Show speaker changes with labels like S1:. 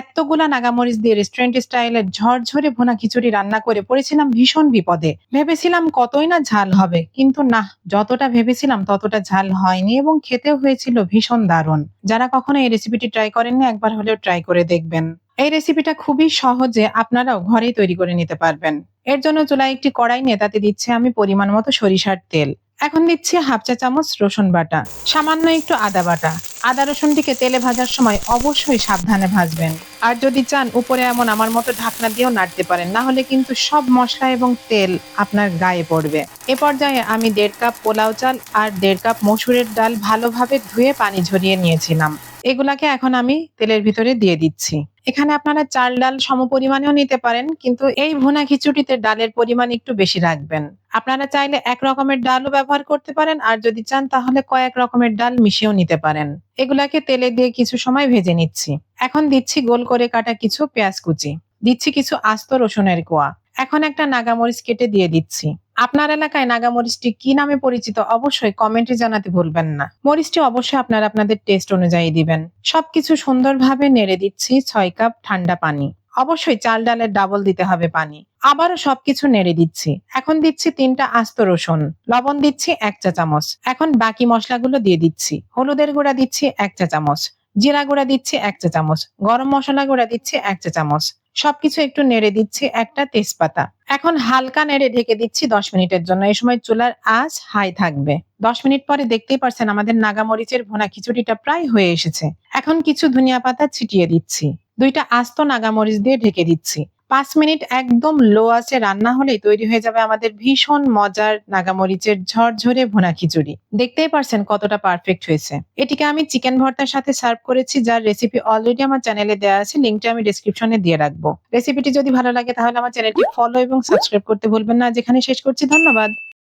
S1: এতগুলা নাগামরিচ দিয়ে রেস্টুরেন্ট স্টাইলের ঝরঝরে ভুনা খিচুড়ি রান্না করে পড়েছিলাম ভীষণ বিপদে। ভেবেছিলাম কতই না ঝাল হবে, কিন্তু না, যতটা ভেবেছিলাম ততটা ঝাল হয়নি এবং খেতেও হয়েছিল ভীষণ দারুণ। যারা কখনো এই রেসিপিটি ট্রাই করেননি, একবার হলেও ট্রাই করে দেখবেন। এই রেসিপিটা খুবই সহজে আপনারাও ঘরেই তৈরি করে নিতে পারবেন। এর জন্য চুলায় একটি কড়াই নিয়ে তাতে দিচ্ছে আমি পরিমাণ মতো সরিষার তেল। এখন দিচ্ছি হাফ চা চামচ রসুন বাটা, সামান্য একটু আদা বাটা। আদা রসুনটিকে তেলে ভাজার সময় অবশ্যই সাবধানে ভাজবেন। আর যদি চান উপরে এমন আমার মতো ঢাকনা দিয়েও নাড়তে পারেন, না হলে কিন্তু সব মশলা এবং তেল আপনার গায়ে পড়বে। এ পর্যায়ে আমি দেড় কাপ পোলাও চাল আর দেড় কাপ মসুরের ডাল ভালোভাবে ধুয়ে পানি ঝরিয়ে নিয়েছিলাম। এগুলাকে এখন আমি তেলের ভিতরে দিয়ে দিচ্ছি। এখানে আপনারা চাল ডাল সমপরিমাণেও নিতে পারেন, কিন্তু এই ভুনা খিচুড়িতে ডালের পরিমাণ একটু বেশি রাখবেন। আপনারা চাইলে এক রকমের ডালও ব্যবহার করতে পারেন, আর যদি চান তাহলে কয়েক রকমের ডাল মিশিয়েও নিতে পারেন। এগুলাকে তেলে দিয়ে কিছু সময় ভেজে নিচ্ছি। এখন দিচ্ছি গোল করে কাটা কিছু পেঁয়াজ কুচি। দিচ্ছি কিছু আস্ত রসুনের কোয়া। এখন একটা নাগামরিচ কেটে দিয়ে দিচ্ছি। আপনার এলাকায় নাগামরিচটি কি নামে পরিচিত অবশ্যই কমেন্টে জানাতে ভুলবেন না। মরিচটি অবশ্যই আপনারা আপনাদের টেস্ট অনুযায়ী দিবেন। সবকিছু সুন্দরভাবে নেড়ে দিচ্ছি ছয় কাপ ঠান্ডা পানি। অবশ্যই চাল ডালের ডাবল দিতে হবে পানি। আবারও সবকিছু নেড়ে দিচ্ছি। এখন দিচ্ছি তিনটা আস্ত রসুন। লবণ দিচ্ছি এক চা চামচ। এখন বাকি মশলাগুলো দিয়ে দিচ্ছি। হলুদের গুঁড়া দিচ্ছি এক চা চামচ। জিরা গুঁড়া দিচ্ছি এক চা চামচ। গরম মশলা গুঁড়া দিচ্ছি এক চা চামচ। সবকিছু একটু নেড়ে দিচ্ছি একটা তেজপাতা। এখন হালকা নেড়ে ঢেকে দিচ্ছি দশ মিনিটের জন্য। এই সময় চুলার আঁচ হাই থাকবে। দশ মিনিট পরে দেখতেই পারছেন আমাদের নাগামরিচের ভোনা খিচুড়িটা প্রায় হয়ে এসেছে। এখন কিছু ধনিয়া পাতা ছিটিয়ে দিচ্ছি। দুইটা আস্ত নাগামরিচ দিয়ে ঢেকে দিচ্ছি। পাঁচ মিনিট একদম লো আছে রান্না হলেই তৈরি হয়ে যাবে আমাদের ভীষণ মজার নাগামরিচের ঝরঝরে ভোনা খিচুড়ি। দেখতেই পারছেন কতটা পারফেক্ট হয়েছে। এটিকে আমি চিকেন ভর্তার সাথে সার্ভ করেছি, যার রেসিপি অলরেডি আমার চ্যানেলে দেওয়া আছে লিঙ্কটা আমি ডিসক্রিপশনে দিয়ে রাখব। রেসিপিটি যদি ভালো লাগে তাহলে আমার চ্যানেলটি ফলো এবং সাবস্ক্রাইব করতে ভুলবেন না। যেখানে শেষ করছি, ধন্যবাদ।